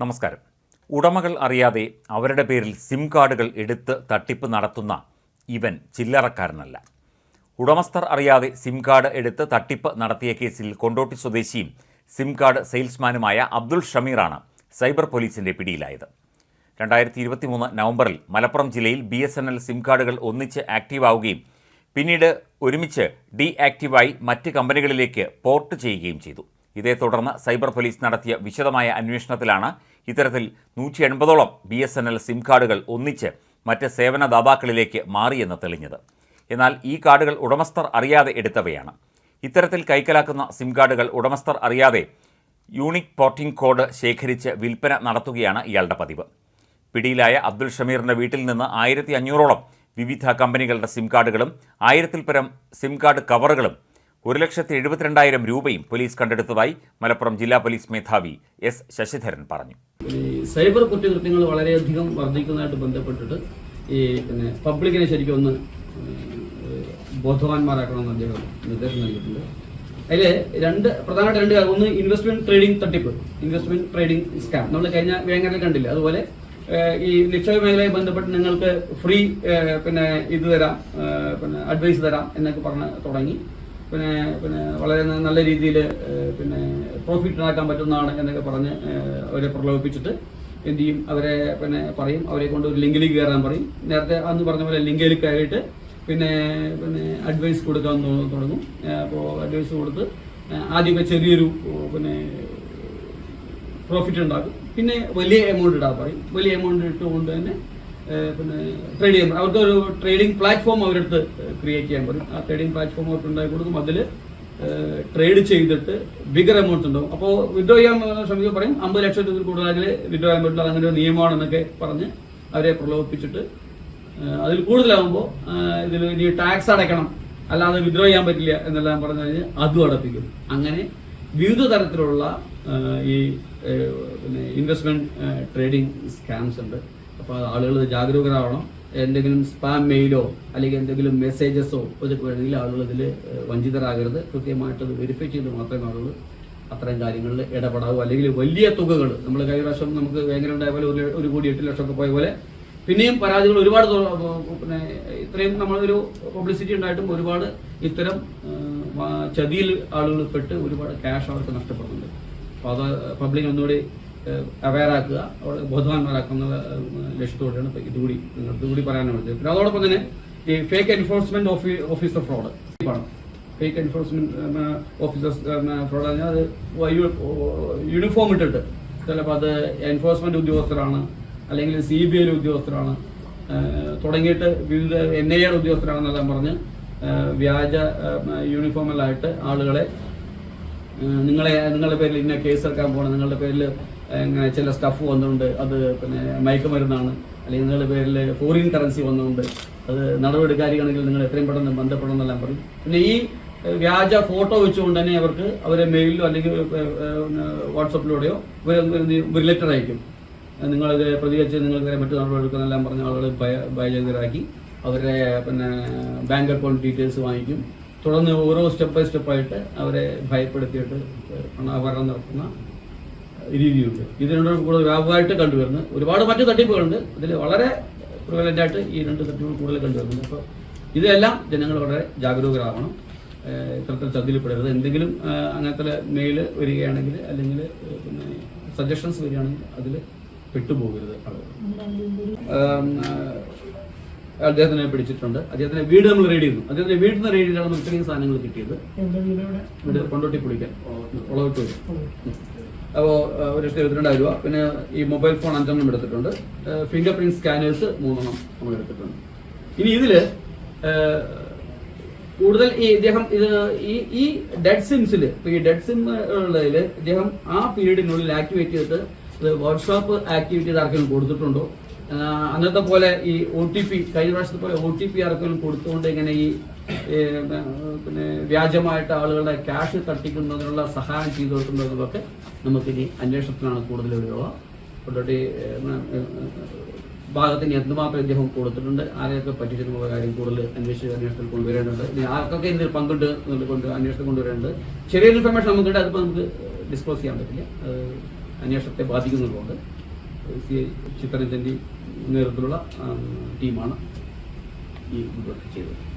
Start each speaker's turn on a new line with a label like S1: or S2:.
S1: നമസ്കാരം. ഉടമകൾ അറിയാതെ അവരുടെ പേരിൽ സിം കാർഡുകൾ എടുത്ത് തട്ടിപ്പ് നടത്തുന്ന ഇവൻ ചില്ലറക്കാരനല്ല. ഉടമസ്ഥർ അറിയാതെ സിം കാർഡ് എടുത്ത് തട്ടിപ്പ് നടത്തിയ കേസിൽ കൊണ്ടോട്ടി സ്വദേശിയും സിം കാർഡ് സെയിൽസ്മാനുമായ അബ്ദുൾ ഷമീറാണ് സൈബർ പോലീസിന്റെ പിടിയിലായത്. രണ്ടായിരത്തി ഇരുപത്തി മൂന്ന് നവംബറിൽ മലപ്പുറം ജില്ലയിൽ B S N L SIM കാർഡുകൾ ഒന്നിച്ച് ആക്റ്റീവ് ആവുകയും പിന്നീട് ഒരുമിച്ച് ഡീ ആക്റ്റീവായി മറ്റ് കമ്പനികളിലേക്ക് പോർട്ട് ചെയ്യുകയും ചെയ്തു. ഇതേ തുടർന്ന് സൈബർ പോലീസ് നടത്തിയ വിശദമായ അന്വേഷണത്തിലാണ് ഇത്തരത്തിൽ നൂറ്റി എൺപതോളം B S N L SIM കാർഡുകൾ ഒന്നിച്ച് മറ്റ് സേവനദാതാക്കളിലേക്ക് മാറിയെന്ന് തെളിഞ്ഞത്. എന്നാൽ ഈ കാർഡുകൾ ഉടമസ്ഥർ അറിയാതെ എടുത്തവയാണ്. ഇത്തരത്തിൽ കൈക്കലാക്കുന്ന സിം കാർഡുകൾ ഉടമസ്ഥർ അറിയാതെ യൂണിക് പോർട്ടിംഗ് കോഡ് ശേഖരിച്ച് വിൽപ്പന നടത്തുകയാണ് ഇയാളുടെ പതിവ്. പിടിയിലായ അബ്ദുൾ ഷമീറിന്റെ വീട്ടിൽ നിന്ന് ആയിരത്തി അഞ്ഞൂറോളം വിവിധ കമ്പനികളുടെ സിം കാർഡുകളും ആയിരത്തിൽ പരം സിം കാർഡ് കവറുകളും ഒരു ലക്ഷത്തി എഴുപത്തിരണ്ടായിരം രൂപയും പോലീസ് കണ്ടെടുത്തതായി മലപ്പുറം ജില്ലാ പോലീസ് മേധാവി എസ് ശശിധരൻ പറഞ്ഞു.
S2: സൈബർ കുറ്റകൃത്യങ്ങൾ വളരെയധികം വർദ്ധിക്കുന്നതായിട്ട് ബന്ധപ്പെട്ടിട്ട് ഈ പിന്നെ പബ്ലിക്കിനെ ശരിക്കും ഒന്ന് ബോധവാന്മാരാക്കണമെന്ന് അദ്ദേഹം നിർദ്ദേശം നൽകിയിട്ടുണ്ട്. അതിൽ രണ്ട് പ്രധാനമായിട്ട് രണ്ട് ഒന്ന് ഇൻവെസ്റ്റ്മെന്റ് ട്രേഡിംഗ് തട്ടിപ്പ് ഇൻവെസ്റ്റ്മെന്റ് ട്രേഡിംഗ് സ്കാം നമ്മൾ കഴിഞ്ഞ വേങ്ങരയിൽ കണ്ടില്ല? അതുപോലെ ഈ നിക്ഷേപ മേഖലയെ ബന്ധപ്പെട്ട് നിങ്ങൾക്ക് ഫ്രീ പിന്നെ ഇത് തരാം പിന്നെ അഡ്വൈസ് തരാം എന്നൊക്കെ പറഞ്ഞ് തുടങ്ങി. പിന്നെ പിന്നെ വളരെ നല്ല രീതിയിൽ പിന്നെ പ്രോഫിറ്റ് ഉണ്ടാക്കാൻ പറ്റുന്നതാണ് എന്നൊക്കെ പറഞ്ഞ് അവരെ പ്രലോഭിപ്പിച്ചിട്ട് എന്ത് ചെയ്യും? അവരെ പിന്നെ പറയും. അവരെ കൊണ്ട് ഒരു ലിങ്കിലേക്ക് കയറാൻ പറയും. നേരത്തെ അന്ന് പറഞ്ഞ പോലെ ലിങ്കിൽ കയറിയിട്ട് പിന്നെ പിന്നെ അഡ്വൈസ് കൊടുക്കാൻ തുടങ്ങും. അപ്പോൾ അഡ്വൈസ് കൊടുത്ത് ആദ്യമേ ചെറിയൊരു പിന്നെ പ്രോഫിറ്റ് ഉണ്ടാക്കും. പിന്നെ വലിയ എമൗണ്ട് ഇടാൻ പറയും. വലിയ എമൗണ്ട് ഇട്ടുകൊണ്ട് തന്നെ പിന്നെ ട്രേഡ് ചെയ്യാൻ. അവർക്ക് ഒരു ട്രേഡിംഗ് പ്ലാറ്റ്ഫോം അവരെടുത്ത് ക്രിയേറ്റ് ചെയ്യാൻ പറയും ആ ട്രേഡിംഗ് പ്ലാറ്റ്ഫോം അവർക്ക് ഉണ്ടാക്കി കൊടുക്കും. അതിൽ ട്രേഡ് ചെയ്തിട്ട് ബിഗർ എമൗണ്ട്സ് ഉണ്ടാവും. അപ്പോൾ വിഡ്രോ ചെയ്യാൻ ശ്രമിക്കുക പറയും അമ്പത് ലക്ഷത്തിൽ കൂടുതൽ വിഡ്രോ ചെയ്യാൻ പറ്റില്ല അങ്ങനെ ഒരു നിയമമാണെന്നൊക്കെ പറഞ്ഞ് അവരെ പ്രലോഭിപ്പിച്ചിട്ട് അതിൽ കൂടുതലാകുമ്പോൾ ഇതിൽ ഇനി ടാക്സ് അടയ്ക്കണം. അല്ലാതെ വിഡ്രോ ചെയ്യാൻ പറ്റില്ല എന്നെല്ലാം പറഞ്ഞു കഴിഞ്ഞാൽ അതും അടപ്പിക്കും. അങ്ങനെ വിവിധ തരത്തിലുള്ള ഈ പിന്നെ ഇൻവെസ്റ്റ്മെന്റ് ട്രേഡിംഗ് സ്കാംസ് ഉണ്ട്. അപ്പോൾ ആളുകൾ ജാഗരൂകരാവണം. എന്തെങ്കിലും സ്പാം മെയിലോ അല്ലെങ്കിൽ എന്തെങ്കിലും മെസ്സേജസോ ഇതൊക്കെ വേണമെങ്കിൽ ആളുകൾ ഇതിൽ വഞ്ചിതരാകരുത്. കൃത്യമായിട്ട് അത് വെരിഫൈ ചെയ്ത് മാത്രമേ ആളുകൾ അത്തരം കാര്യങ്ങളിൽ ഇടപെടാവൂ. അല്ലെങ്കിൽ വലിയ തുകകൾ നമ്മൾ കഴിഞ്ഞ പ്രാവശ്യം നമുക്ക് ഭയങ്കര ഉണ്ടായ പോലെ ഒരു ഒരു കോടി എട്ട് ലക്ഷം ഒക്കെ പോയ പോലെ പിന്നെയും പരാതികൾ ഒരുപാട് പിന്നെ ഇത്രയും നമ്മളൊരു പബ്ലിസിറ്റി ഉണ്ടായിട്ടും ഒരുപാട് ഇത്തരം ചതിയിൽ ആളുകൾ പെട്ട് ഒരുപാട് ക്യാഷ് അവർക്ക് നഷ്ടപ്പെടുന്നുണ്ട്. അപ്പോൾ അത് പബ്ലിക് ഒന്നുകൂടി അവയർ ആക്കുക അവിടെ ആ, ലക്ഷ്യത്തോടെയാണ് ഇതുകൂടി ഇതുകൂടി പറയാനാണ് വിളിച്ചത്. പിന്നെ അതോടൊപ്പം തന്നെ ഈ fake enforcement officer fraud fake enforcement officers fraud പറഞ്ഞാൽ അത് യൂണിഫോം ഇട്ടിട്ട്. ചിലപ്പോൾ അത് എൻഫോഴ്സ്മെന്റ് ഉദ്യോഗസ്ഥരാണ് അല്ലെങ്കിൽ സി ബി ഐ ഉദ്യോഗസ്ഥരാണ് തുടങ്ങിയിട്ട് വിവിധ എൻ ഐ എയുടെ ഉദ്യോഗസ്ഥരാണെന്നെല്ലാം പറഞ്ഞ് വ്യാജ യൂണിഫോമെല്ലാം യൂണിഫോമിലായിട്ട് ആളുകളെ നിങ്ങളെ നിങ്ങളുടെ പേരിൽ ഇന്ന കേസ് എടുക്കാൻ പോകണം നിങ്ങളുടെ പേരിൽ ചില സ്റ്റഫ് വന്നിട്ടുണ്ട്. അത് പിന്നെ മയക്കുമരുന്നാണ്. അല്ലെങ്കിൽ നിങ്ങളുടെ പേരിൽ ഫോറിൻ കറൻസി വന്നുകൊണ്ട് അത് നടപടിക്കാരിയാണെങ്കിൽ നിങ്ങൾ എത്രയും പെട്ടെന്ന് ബന്ധപ്പെടണം എന്നെല്ലാം പറയും പിന്നെ ഈ വ്യാജ ഫോട്ടോ വെച്ചുകൊണ്ട് തന്നെ അവർക്ക് അവരെ മെയിലിലോ അല്ലെങ്കിൽ വാട്സപ്പിലൂടെയോ ഒരു ലെറ്റർ അയക്കും. നിങ്ങളത് പ്രതികരിച്ച് നിങ്ങൾക്ക് മറ്റു നടപടിയെടുക്കുന്നെല്ലാം പറഞ്ഞ ആളുകൾ ഭയ ഭയചകിതരാക്കി അവരുടെ പിന്നെ ബാങ്ക് അക്കൗണ്ട് ഡീറ്റെയിൽസ് വാങ്ങിക്കും. തുടർന്ന് ഓരോ സ്റ്റെപ്പ് ബൈ സ്റ്റെപ്പായിട്ട് അവരെ ഭയപ്പെടുത്തിയിട്ട് പണാഭരണം നടത്തുന്ന രീതിയുണ്ട്. ഇതിനോട് കൂടുതൽ വ്യാപകമായിട്ട് കണ്ടുവരുന്നത് ഒരുപാട് മറ്റു തട്ടിപ്പുകളുണ്ട്. ഇതിൽ വളരെ പ്രിവലന്റായിട്ട് ഈ രണ്ട് തട്ടിപ്പുകൾ കൂടുതൽ കണ്ടുവരുന്നുണ്ട്. അപ്പോൾ ഇതെല്ലാം ജനങ്ങൾ വളരെ ജാഗരൂകരാവണം. ഏഹ് ഇത്തരത്തിൽ ചതിയിൽപ്പെടരുത് എന്തെങ്കിലും അങ്ങനത്തെ മെയിൽ വരികയാണെങ്കിൽ അല്ലെങ്കിൽ പിന്നെ സജഷൻസ് വരികയാണെങ്കിൽ അതിൽ പെട്ടുപോകരുത്. അദ്ദേഹത്തിനെ പിടിച്ചിട്ടുണ്ട്. അദ്ദേഹത്തിന്റെ വീട് നമ്മൾ റെയ്ഡ് ചെയ്യുന്നു. അദ്ദേഹത്തിന്റെ വീട്ടിൽ നിന്ന് റെയ്ഡ് ചെയ്താണ് ഇത്രയും സാധനങ്ങൾ കിട്ടിയത്. വീട് കൊണ്ടോട്ടി പൊളിക്കാൻ ഉളവിട്ട് അപ്പോൾ ഒരു ലക്ഷത്തി എഴുപത്തിരണ്ടായിരം രൂപ പിന്നെ ഈ മൊബൈൽ ഫോൺ അഞ്ചെണ്ണം എടുത്തിട്ടുണ്ട്. ഫിംഗർ പ്രിന്റ് സ്കാനേഴ്സ് മൂന്നെണ്ണം നമ്മൾ എടുത്തിട്ടുണ്ട്. ഇനി ഇതിൽ കൂടുതൽ ഈ ഇദ്ദേഹം ഇത് ഈ ഈ ഡെഡ് സിംസിൽ ഈ ഡെഡ് സിം ഉള്ളതിൽ ഇദ്ദേഹം ആ പീരീഡിനുള്ളിൽ ആക്ടിവേറ്റ് ചെയ്തിട്ട് വാട്സാപ്പ് ആക്ടിവിറ്റി ആർക്കെങ്കിലും കൊടുത്തിട്ടുണ്ടോ? അന്നത്തെ പോലെ ഈ ഒ ടി പി കഴിഞ്ഞ പ്രാവശ്യത്തെ പോലെ ഒ ടി പി ആർക്കെങ്കിലും കൊടുത്തുകൊണ്ട് ഇങ്ങനെ ഈ പിന്നെ വ്യാജമായിട്ട് ആളുകളുടെ ക്യാഷ് തട്ടിക്കുന്നതിനുള്ള സഹായം ചെയ്തു എന്നതൊക്കെ നമുക്കിനി അന്വേഷണത്തിനാണ് കൂടുതൽ വരിക പൊട്ടി ഭാഗത്തിന് എന്തുമാത്രം ഇദ്ദേഹം കൊടുത്തിട്ടുണ്ട് ആരെയൊക്കെ പറ്റിച്ചിട്ടുള്ള കാര്യം കൂടുതൽ അന്വേഷിച്ച് അന്വേഷണത്തിൽ കൊണ്ടുവരേണ്ടത് ഇനി ആർക്കൊക്കെ ഇതിൽ പങ്കുണ്ട് കൊണ്ട് അന്വേഷണം കൊണ്ടുവരേണ്ടത് ചെറിയൊരു ഇൻഫർമേഷൻ നമുക്കുണ്ട് അതിപ്പോൾ നമുക്ക് ഡിസ്ക്ലോസ് ചെയ്യാൻ പറ്റില്ല. അന്വേഷണത്തെ ബാധിക്കുന്നതുകൊണ്ട് സി ഐ നേതൃത്വത്തിലുള്ള ടീമാണ് ഈ ചെയ്തത്.